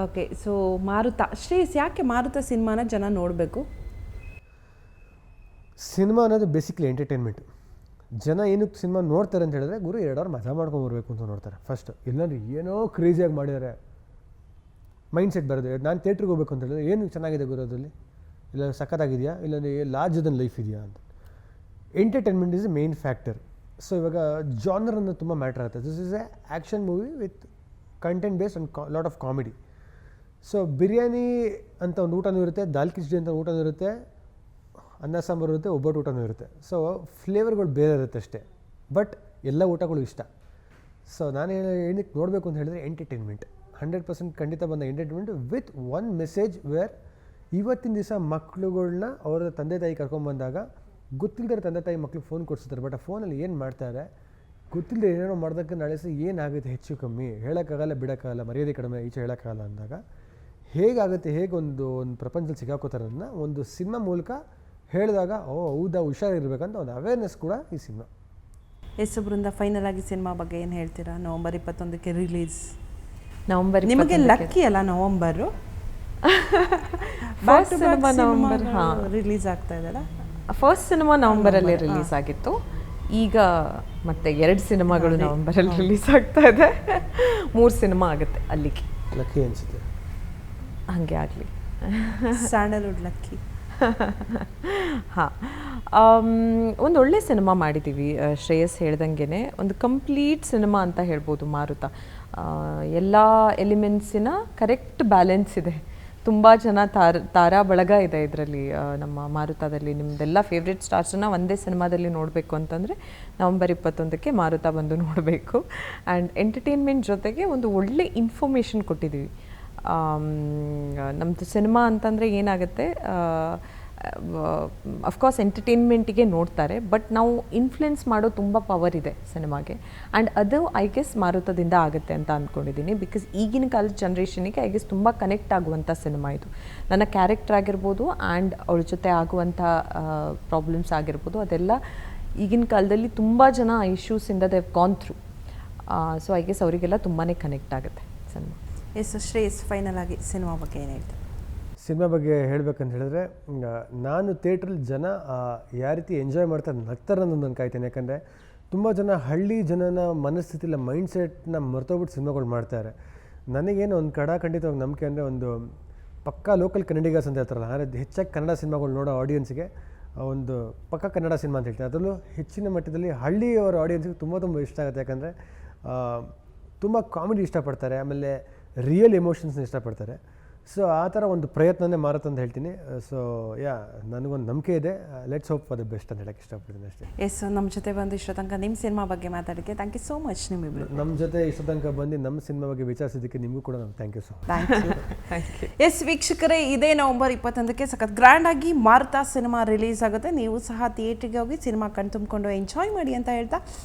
Okay so ಮಾರುತ ಶ್ರೀಸ್ ಯಾಕೆ ಮಾರುತ ಸಿನಿಮಾನ ಜನ ನೋಡಬೇಕು? ಸಿನಿಮಾ ಅನ್ನೋದು ಬೇಸಿಕ್ಲಿ ಎಂಟರ್ಟೈನ್ಮೆಂಟ್ ಜನ ಏನಕ್ಕೆ ಸಿನಿಮಾ ನೋಡ್ತಾರೆ ಅಂತ ಹೇಳಿದ್ರೆ ಗುರು ಎರಡು ಅವರ್ ಮಜಾ ಮಾಡ್ಕೊಂಡು ಬರಬೇಕು ಅಂತ ನೋಡ್ತಾರೆ. ಫಸ್ಟ್ ಇಲ್ಲಾಂದ್ರೆ ಏನೋ ಕ್ರೇಜಿಯಾಗಿ ಮಾಡಿದ್ದಾರೆ ಮೈಂಡ್ ಸೆಟ್ ಬರೋದು, ನಾನು ಥಿಯೇಟ್ರಿಗೆ ಹೋಗ್ಬೇಕು ಅಂತ ಹೇಳಿದ್ರೆ ಏನು ಚೆನ್ನಾಗಿದೆ ಗುರು ಅದರಲ್ಲಿ? ಇಲ್ಲ ಸಖತ್ತಾಗಿದೆಯಾ? ಇಲ್ಲಾಂದರೆ ಲಾರ್ಜ್ ದನ್ ಲೈಫ್ ಇದೆಯಾ ಅಂತ. Entertainment is main factor so ಇವಾಗ ಜಾನರ್ ಅನ್ನೋದು ತುಂಬ ಮ್ಯಾಟ್ರ್ ಆಗುತ್ತೆ. This is a action movie with content base on lot of comedy so biryani ಅಂತ ಒಂದು ಊಟನೂ ಇರುತ್ತೆ, ದಾಲ್ ಕಿಚಡಿ ಅಂತ ಊಟನೂ ಇರುತ್ತೆ, ಅನ್ನ ಸಾಂಬಾರು ಇರುತ್ತೆ, ಒಬ್ಬಟ್ಟು ಊಟನೂ ಇರುತ್ತೆ. ಸೊ ಫ್ಲೇವರ್ಗಳು ಬೇರೆ ಇರುತ್ತೆ ಅಷ್ಟೇ. ಬಟ್ ಎಲ್ಲ ಊಟಗಳು ಇಷ್ಟ. ಸೊ ನಾನು ಏನು- ಏನಕ್ಕೆ ನೋಡಬೇಕು ಅಂತ ಹೇಳಿದ್ರೆ ಎಂಟರ್ಟೈನ್ಮೆಂಟ್ ಹಂಡ್ರೆಡ್ ಪರ್ಸೆಂಟ್ ಖಂಡಿತ ಬಂದ entertainment with one message where ಇವತ್ತಿನ ದಿವಸ ಮಕ್ಕಳುಗಳನ್ನ ಅವರ ತಂದೆ ತಾಯಿ ಕರ್ಕೊಂಬಂದಾಗ ಗೊತ್ತಿಲ್ಲದೆ ತಂದೆ ತಾಯಿ ಮಕ್ಕಳು ಫೋನ್ ಕೊಡ್ಸಿರ್ತಾರೆ. ಬಟ್ ಆ ಫೋನಲ್ಲಿ ಏನು ಮಾಡ್ತಾರೆ? ಗೊತ್ತಿಲ್ಲದೆ ಏನೇನೋ ಮಾಡೋದಕ್ಕೆ ನಾಳೆ ಏನಾಗುತ್ತೆ ಹೆಚ್ಚು ಕಮ್ಮಿ? ಹೇಳೋಕ್ಕಾಗಲ್ಲ, ಬಿಡೋಕ್ಕಾಗಲ್ಲ, ಮರ್ಯಾದೆ ಕಡಿಮೆ, ಈಚೆ ಹೇಳೋಕ್ಕಾಗಲ್ಲ ಅಂದಾಗ ಹೇಗಾಗುತ್ತೆ ಹೇಗೊಂದು ಒಂದು ಒಂದು ಪ್ರಪಂಚದಲ್ಲಿ ಸಿಗಾಕೋತಾರೆ ಅನ್ನೋದನ್ನ ಒಂದು ಸಿನಿಮಾ ಮೂಲಕ ಹೇಳಿದಾಗ ಓ ಹೌದಾ ಹುಷಾರಿರ್ಬೇಕಂತ ಒಂದು ಅವೇರ್ನೆಸ್ ಕೂಡ ಈ ಸಿನಿಮಾ. ಎಸ್ ಬೃಂದ ಫೈನಲ್ ಆಗಿ ಸಿನಿಮಾ ಬಗ್ಗೆ ಏನು ಹೇಳ್ತೀರಾ? ನವಂಬರ್ ಇಪ್ಪತ್ತೊಂದಕ್ಕೆ ರಿಲೀಸ್ ನವಂಬರ್ ನಿಮಗೆ ಲಕ್ಕಿ ಅಲ್ಲ ನವಂಬರು? ಫಸ್ಟ್ cinema ನವಂಬರ್, ಹಾ. ರಿಲೀಸ್ ಆಗ್ತಾ ಇದೆಯಲ್ಲ? ಫಸ್ಟ್ ಸಿನಿಮಾ ನವಂಬರಲ್ಲಿ ರಿಲೀಸ್ ಆಗಿತ್ತು. ಈಗ ಮತ್ತೆ ಎರಡು ಸಿನಿಮಾಗಳು ನವಂಬರಲ್ಲಿ ರಿಲೀಸ್ ಆಗ್ತಾ ಇದೆ. ಮೂರು ಸಿನಿಮಾ ಆಗುತ್ತೆ ಅಲ್ಲಿಗೆ. ಲಕ್ಕಿ ಅನಿಸುತ್ತೆ. ಹಾಗೆ ಆಗಲಿ. Sandalwood lucky. ಹಾಂ. ಒಂದು ಒಳ್ಳೆ ಸಿನಿಮಾ ಮಾಡಿದ್ದೀವಿ ಶ್ರೇಯಸ್ ಹೇಳ್ದಂಗೆ ಒಂದು ಕಂಪ್ಲೀಟ್ ಸಿನಿಮಾ ಅಂತ ಹೇಳ್ಬೋದು ಮಾರುತ. ಎಲ್ಲ ಎಲಿಮೆಂಟ್ಸಿನ ಕರೆಕ್ಟ್ ಬ್ಯಾಲೆನ್ಸ್ ಇದೆ. ತುಂಬ ಜನ ತಾರ ತಾರಾ ಬಳಗ ಇದೆ ಇದರಲ್ಲಿ. ನಮ್ಮ ಮಾರುತದಲ್ಲಿ. ನಿಮ್ಮದೆಲ್ಲ ಫೇವ್ರೆಟ್ ಸ್ಟಾರ್ಸನ್ನು ಒಂದೇ ಸಿನಿಮಾದಲ್ಲಿ ನೋಡಬೇಕು ಅಂತಂದರೆ ನವಂಬರ್ ಇಪ್ಪತ್ತೊಂದಕ್ಕೆ ಮಾರುತ ಬಂದು ನೋಡಬೇಕು. ಆ್ಯಂಡ್ ಎಂಟರ್ಟೈನ್ಮೆಂಟ್ ಜೊತೆಗೆ ಒಂದು ಒಳ್ಳೆ ಇನ್ಫಾರ್ಮೇಷನ್ ಕೊಟ್ಟಿದ್ದೀವಿ. ನಮ್ಮದು ಸಿನಿಮಾ ಅಂತಂದರೆ ಏನಾಗುತ್ತೆ ಅಫ್ಕೋರ್ಸ್ ಎಂಟರ್ಟೈನ್ಮೆಂಟಿಗೆ ನೋಡ್ತಾರೆ ಬಟ್ ನಾವು ಇನ್ಫ್ಲುಯೆನ್ಸ್ ಮಾಡೋ ತುಂಬ ಪವರ್ ಇದೆ ಸಿನಿಮಾಗೆ. ಆ್ಯಂಡ್ ಅದು ಐ ಗೆಸ್ ಮಾರುತದಿಂದ ಆಗುತ್ತೆ ಅಂತ ಅಂದ್ಕೊಂಡಿದ್ದೀನಿ ಬಿಕಾಸ್ ಈಗಿನ ಕಾಲದ ಜನ್ರೇಷನಿಗೆ ಐ ಗೆಸ್ ತುಂಬ ಕನೆಕ್ಟ್ ಆಗುವಂಥ ಸಿನಿಮಾ ಇದು. ನನ್ನ ಕ್ಯಾರೆಕ್ಟರ್ ಆಗಿರ್ಬೋದು ಆ್ಯಂಡ್ ಅವಳ ಜೊತೆ ಆಗುವಂಥ ಪ್ರಾಬ್ಲಮ್ಸ್ ಆಗಿರ್ಬೋದು, ಅದೆಲ್ಲ ಈಗಿನ ಕಾಲದಲ್ಲಿ ತುಂಬ ಜನ ಇಶ್ಯೂಸಿಂದ they've gone through so I guess ಅವರಿಗೆಲ್ಲ ತುಂಬಾ ಕನೆಕ್ಟ್ ಆಗುತ್ತೆ ಸಿನಿಮಾ. ಎಸ್ ಶ್ರೇಯಸ್ ಫೈನಲ್ ಆಗಿ ಸಿನಿಮಾ ಬಗ್ಗೆ ಏನು ಹೇಳ್ತೀವಿ ಸಿನಿಮಾ ಬಗ್ಗೆ ಹೇಳ್ಬೇಕಂತ ಹೇಳಿದ್ರೆ ನಾನು ಥಿಯೇಟ್ರಲ್ಲಿ ಜನ ಯಾವ ರೀತಿ ಎಂಜಾಯ್ ಮಾಡ್ತಾರೆ, ನಗ್ತಾರೆ ಅನ್ನೋದು ನಾನು ಕಾಯ್ತೇನೆ. ಯಾಕಂದರೆ, ತುಂಬ ಜನ ಹಳ್ಳಿ ಜನನ ಮನಸ್ಥಿತಿಲ್ಲ ಮೈಂಡ್ ಸೆಟ್ನ ಮರ್ತೋಗ್ಬಿಟ್ಟು ಸಿನಿಮಾಗಳು ಮಾಡ್ತಾರೆ. ನನಗೇನು ಒಂದು ಕಡ ಖಂಡಿತವಾಗಿ ನಂಬಿಕೆ ಅಂದರೆ ಒಂದು ಪಕ್ಕಾ ಲೋಕಲ್ ಕನ್ನಡಿಗರ್ಸ್ ಅಂತ ಹೇಳ್ತಾರಲ್ಲ ಅಂದರೆ ಹೆಚ್ಚಾಗಿ ಕನ್ನಡ ಸಿನಿಮಾಗಳು ನೋಡೋ ಆಡಿಯನ್ಸ್ಗೆ ಒಂದು ಪಕ್ಕ ಕನ್ನಡ ಸಿನಿಮಾ ಅಂತ ಹೇಳ್ತೀನಿ ಅದರಲ್ಲೂ ಹೆಚ್ಚಿನ ಮಟ್ಟದಲ್ಲಿ ಹಳ್ಳಿಯವರ ಆಡಿಯನ್ಸ್ಗೆ ತುಂಬ ತುಂಬ ಇಷ್ಟ ಆಗುತ್ತೆ. ಯಾಕಂದರೆ ತುಂಬ ಕಾಮಿಡಿ ಇಷ್ಟಪಡ್ತಾರೆ. ಆಮೇಲೆ ರಿಯಲ್ ಎಮೋಷನ್ಸ್ನ ಇಷ್ಟಪಡ್ತಾರೆ. ಸೊ ಆ ಥರ ಒಂದು ಪ್ರಯತ್ನನೇ ಮಾರತ್ ಅಂತ ಹೇಳ್ತೀನಿ. ಸೊ ಯಾ ನನಗೊಂದು ನಂಬಿಕೆ ಇದೆ. Let's hope for the best ಅಂತ ಹೇಳಕ್ಕೆ ಇಷ್ಟಪಡ್ತೀನಿ ಅಷ್ಟೇ. ಎಸ್ ನಮ್ಮ ಜೊತೆ ಬಂದು ಇಷ್ಟೋ ತನಕ ನಿಮ್ಮ ಸಿನಿಮಾ ಬಗ್ಗೆ ಮಾತಾಡೋಕ್ಕೆ ಥ್ಯಾಂಕ್ ಯು ಸೋ ಮಚ್ ನಿಮ್ಮ ನಮ್ಮ ಜೊತೆ ಇಷ್ಟ ತನಕ ಬಂದು ನಮ್ಮ ಸಿನಿಮಾ ಬಗ್ಗೆ ವಿಚಾರಿಸಿದ್ದಕ್ಕೆ ನಿಮಗೂ ಕೂಡ ನಾನು thank you so much yes ವೀಕ್ಷಕರೇ ಇದೇ ನವಂಬರ್ ಇಪ್ಪತ್ತೊಂದಕ್ಕೆ ಸಖತ್ ಗ್ರ್ಯಾಂಡ್ ಆಗಿ ಮಾರುತ ಸಿನಿಮಾ ರಿಲೀಸ್ ಆಗುತ್ತೆ. ನೀವು ಸಹ ಥಿಯೇಟ್ರಿಗೆ ಹೋಗಿ ಸಿನಿಮಾ ಕಣ್ ತುಂಬಿಕೊಂಡು ಎಂಜಾಯ್ ಮಾಡಿ ಅಂತ ಹೇಳ್ತಾ